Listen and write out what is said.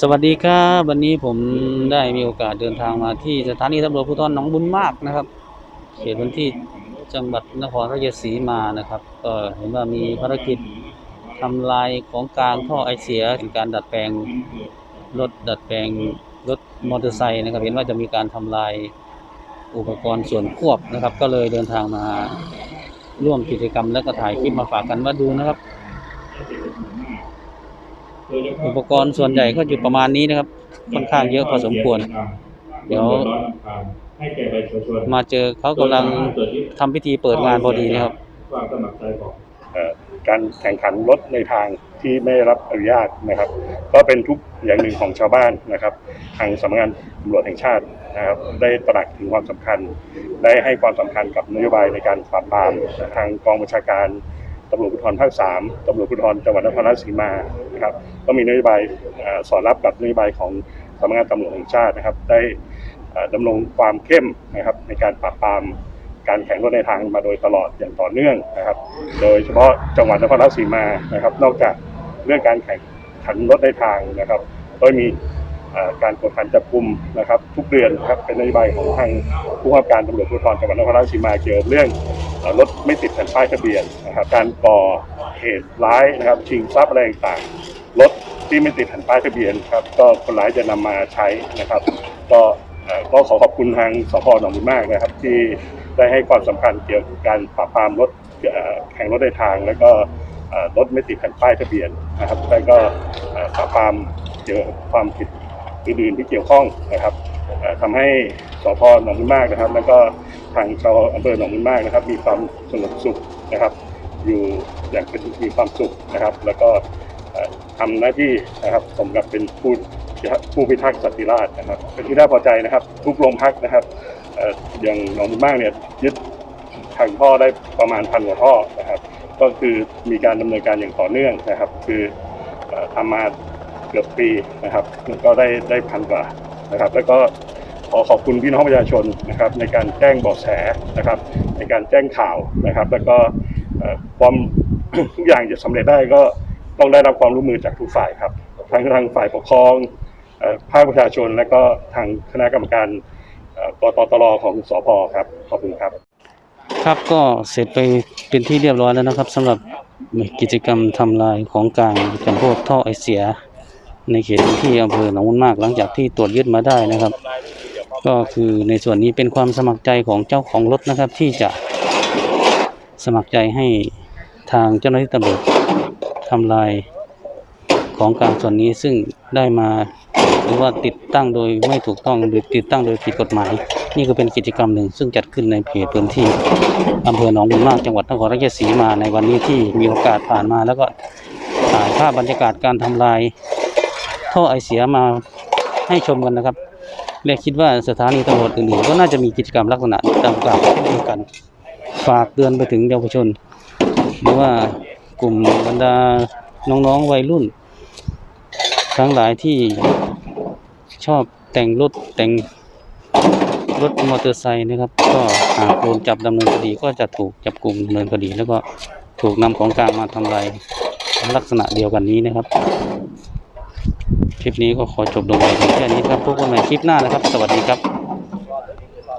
สวัสดีครับวันนี้ผมได้มีโอกาสเดินทางมาที่สถานีตำรวจภูธรหนองบุญมากนะครับ เขตพื้นที่จังหวัดนครราชสีมานะครับ ก็เห็นว่ามีภารกิจทำลายของกลางท่อไอเสียเป็นการดัดแปลงรถดัดแปลงรถมอเตอร์ไซค์นะครับ เห็นว่าจะมีการทำลายอุปกรณ์ส่วนควบนะครับ ก็เลยเดินทางมาร่วมกิจกรรมแล้วก็ถ่ายคลิปมาฝากกันว่าดูนะครับ อุปกรณ์ส่วนใหญ่ก็อยู่ประมาณนี้นะครับ ค่อนข้างเยอะพอสมควร เดี๋ยวมาเจอเขากำลังทำพิธีเปิดงานพอดีนะครับการแข่งขันรถในทางที่ไม่รับอนุญาตนะครับ ก็เป็นทุกอย่างหนึ่งของชาวบ้านนะครับ ทางสำนักงานตำรวจแห่งชาตินะครับ ได้ตระหนักถึงความสำคัญ ได้ให้ความสำคัญกับนโยบายในการปราบปรามทางกองบัญชาการตำรวจภูธรภาคสามตำรวจภูธรจังหวัดนครราชสีมานะครับ ก็มีนโยบายสอดรับกับนโยบายของสำนักงานตำรวจแห่งชาตินะครับ ได้ดำรงความเข้มนะครับ ในการปราบปรามการแข่งรถในทางมาโดยตลอดอย่างต่อเนื่องนะครับ โดยเฉพาะจังหวัดนครราชสีมานะครับ นอกจากเรื่องการแข่งขันรถในทางนะครับ ก็มีการกดขันจับกลุ่มนะครับ ทุกเดือนนะครับเป็นนโยบายของทางผู้กำกับการตำรวจภูธรจังหวัดนครราชสีมาเกี่ยวกับเรื่องรถไม่ติดแผ่นป้ายทะเบียนนะครับ การก่อเหตุร้ายนะครับ ชิงทรัพย์อะไรต่าง รถที่ไม่ติดแผ่นป้ายทะเบียนครับก็คนร้ายจะนำมาใช้นะครับ ก็ก็ขอขอบคุณทางสพหนองบุญมากนะครับ ที่ได้ให้ความสำคัญเกี่ยวกับการปราบปรามรถแข่งรถในทาง แล้วก็รถไม่ติดแผ่นป้ายทะเบียนนะครับแล้วก็เอ่อปราบปรามเกี่ยวกับความผิดอื่นๆที่เกี่ยวข้องนะครับเอ่อทำให้สพหนองบุญมากนะครับ แล้วก็ทางชาวอำเภอหนองบุญมากนะครับ มีความสงบสุขนะครับ อยู่อย่างเป็นมีความสุขนะครับ แล้วก็ ทำหน้าที่นะครับสมกับเป็นผู้ผู้พิทักษ์สันติราษฎร์นะครับเป็นที่น่าพอใจนะครับ ทุกโรงพักนะครับอย่างหนองบุญมากเนี่ยยึดทางท่อได้ประมาณพันกว่าท่อนะครับ ก็คือมีการดำเนินการอย่างต่อเนื่องนะครับ คืออ่อทำมาเกือบปีนะครับ ก็ได้ได้พันกว่านะครับ แล้วก็ขอขอบคุณพี่น้องประชาชนนะครับ ในการแจ้งเบาะแสนะครับ ในการแจ้งข่าวนะครับ แล้วก็ความทุกอย่างจะสำเร็จได้ก็ ต้องได้รับความร่วมมือจากทุกฝ่ายครับทั้งทางฝ่ายปกครองภาคประชาชน และก็ทางคณะกรรมการเอ่อกตตรของสพครับขอบคุณครับ ครับก็เสร็จไปเป็นที่เรียบร้อยแล้วนะครับสำหรับกิจกรรมทำลายของกลางจำพวกท่อไอเสีย ในเขตพื้นที่อำเภอหนองบุญมาก หลังจากที่ตรวจยึดมาได้นะครับ ก็คือในส่วนนี้เป็นความสมัครใจของเจ้าของรถนะครับ ที่จะสมัครใจให้ทางเจ้าหน้าที่ตำรวจ ทำลายของกลางส่วนนี้ซึ่งได้มาหรือว่าติดตั้งโดยไม่ถูกต้องหรือติดตั้งโดยผิดกฎหมาย นี่ก็เป็นกิจกรรมหนึ่ง ซึ่งจัดขึ้นในเขตพื้นที่อำเภอหนองบุญมากจังหวัดนครราชสีมาในวันนี้ที่มีโอกาสผ่านมาแล้วก็ถ่ายภาพบรรยากาศการทำลาย ท่อไอเสียมาให้ชมกันนะครับและคิดว่าสถานีตำรวจอื่นๆก็น่าจะมีกิจกรรมลักษณะดังกล่าวเช่นเดียวกัน ฝากเตือนไปถึงเยาวชนหรือว่า กลุ่มบรรดาน้องๆวัยรุ่น ทั้งหลายที่ชอบแต่งรถแต่งรถมอเตอร์ไซค์นะครับ ก็หากโดนจับดำเนินคดีก็จะถูกจับกลุ่มดำเนินคดี แล้วก็ถูกนำของกลางมาทำลายลักษณะเดียวกันนี้นะครับ คลิปนี้ก็ขอจบลงไปเพียงแค่นี้ครับพบกันใหม่คลิปหน้านะครับ สวัสดีครับ